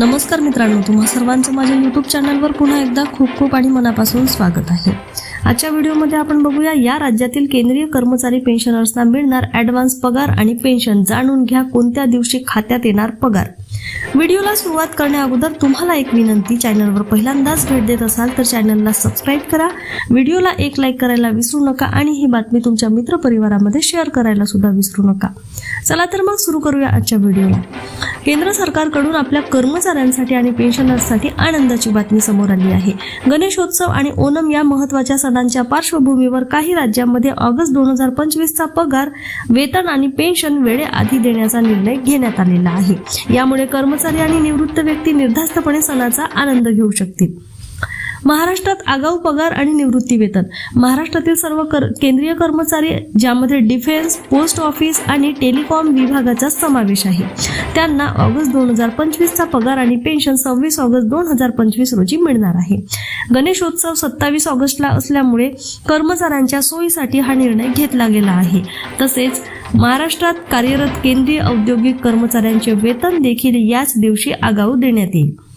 नमस्कार मित्रांनो तुम्हा सर्वांचं माझ्या यूट्यूब चॅनलवर पुन्हा एकदा खूप खूप आणि मनापासून स्वागत आहे. आजच्या व्हिडिओमध्ये आपण बघूया या राज्यातील केंद्रीय कर्मचारी पेन्शनर्सना मिळणार ॲडव्हान्स पगार आणि पेन्शन जाणून घ्या कोणत्या दिवशी खात्यात येणार पगार. व्हिडिओला सुरुवात करण्या अगोदर तुम्हाला एक विनंती चॅनलवर पहिल्यांदाच भेट देत असाल तर चॅनलला सबस्क्राईब करा. व्हिडिओला एक लाईक करायला विसरू नका आणि ही बातमी तुमच्या मित्रपरिवारामध्ये शेअर करायला सुद्धा विसरू नका. चला तर मग सुरू करूया आजच्या व्हिडिओला. केंद्र सरकारकडून आपल्या कर्मचाऱ्यांसाठी आणि पेन्शनर्ससाठी आनंदाची बातमी समोर आली आहे. गणेशोत्सव आणि ओणम या महत्त्वाच्या सणांच्या पार्श्वभूमीवर काही राज्यांमध्ये ऑगस्ट दोन हजार पंचवीसचा पगार वेतन आणि पेन्शन वेळेआधी देण्याचा निर्णय घेण्यात आलेला आहे. यामुळे कर्मचारी आणि निवृत्त व्यक्ती निर्धास्तपणे सणाचा आनंद घेऊ शकतील. महाराष्ट्रात आगाऊ पगार आणि निवृत्ती वेतन. महाराष्ट्रातील सर्व कर, केंद्रीय कर्मचारी ज्यामध्ये डिफेन्स पोस्ट ऑफिस आणि टेलिकॉम विभागाचा समावेश आहे. त्यांना ऑगस्ट दोन हजार पंचवीसचा पगार आणि पेन्शन सव्वीस ऑगस्ट दोन हजार पंचवीस रोजी मिळणार आहे. गणेशोत्सव सत्तावीस ऑगस्टला असल्यामुळे कर्मचाऱ्यांच्या सोयीसाठी हा निर्णय घेतला गेला आहे. तसेच महाराष्ट्रात कार्यरत केंद्रीय औद्योगिक कर्मचाऱ्यांचे वेतन देखील याच दिवशी आगाऊ देण्यात येईल.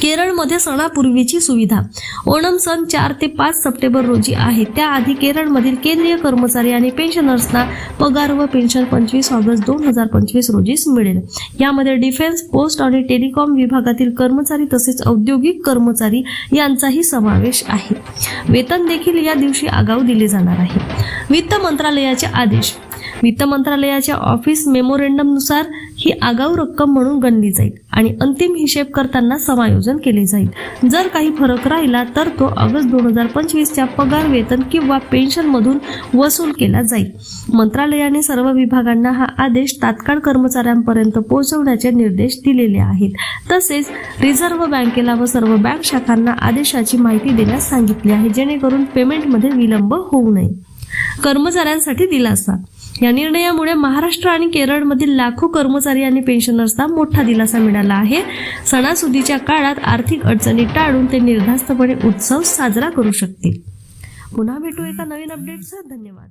केरळमध्ये सणापूर्वीची सुविधा. ओणम सण चार ते पाच सप्टेंबर रोजी आहे. त्याआधी केरळमधील केंद्रीय कर्मचारी आणि पेन्शनर्सना पगार व पेन्शन पंचवीस ऑगस्ट दोन हजार पंचवीस रोजीच मिळेल. यामध्ये डिफेन्स पोस्ट आणि टेलिकॉम विभागातील कर्मचारी तसेच औद्योगिक कर्मचारी यांचाही समावेश आहे. वेतन देखील या दिवशी आगाऊ दिले जाणार आहे. वित्त मंत्रालयाचे आदेश. वित्त मंत्रालयाच्या ऑफिस मेमोरेंडमनुसार ही आगाऊ रक्कम म्हणून गणली जाईल आणि अंतिम हिशेब करताना समायोजन केले जाईल. जर काही फरक राहिला तर तो ऑगस्ट दोन हजार पंचवीसच्या पगार वेतन किंवा पेन्शनमधून वसूल केला जाईल. मंत्रालयाने सर्व विभागांना हा आदेश तात्काळ कर्मचाऱ्यांपर्यंत पोहोचवण्याचे निर्देश दिलेले आहेत. तसेच रिझर्व्ह बँकेला व सर्व बँक शाखांना आदेशाची माहिती देण्यास सांगितली आहे जेणेकरून पेमेंटमध्ये विलंब होऊ नये. कर्मचाऱ्यांसाठी दिलासा या निर्णयामुळे महाराष्ट्र आणि केरळमधील लाखो कर्मचारी आणि पेन्शनर्सना मोठा दिलासा मिळाला आहे. सणासुदीच्या काळात आर्थिक अडचणी टाळून ते निर्धास्तपणे उत्सव साजरा करू शकतील. पुन्हा भेटू एका नवीन अपडेटसह धन्यवाद.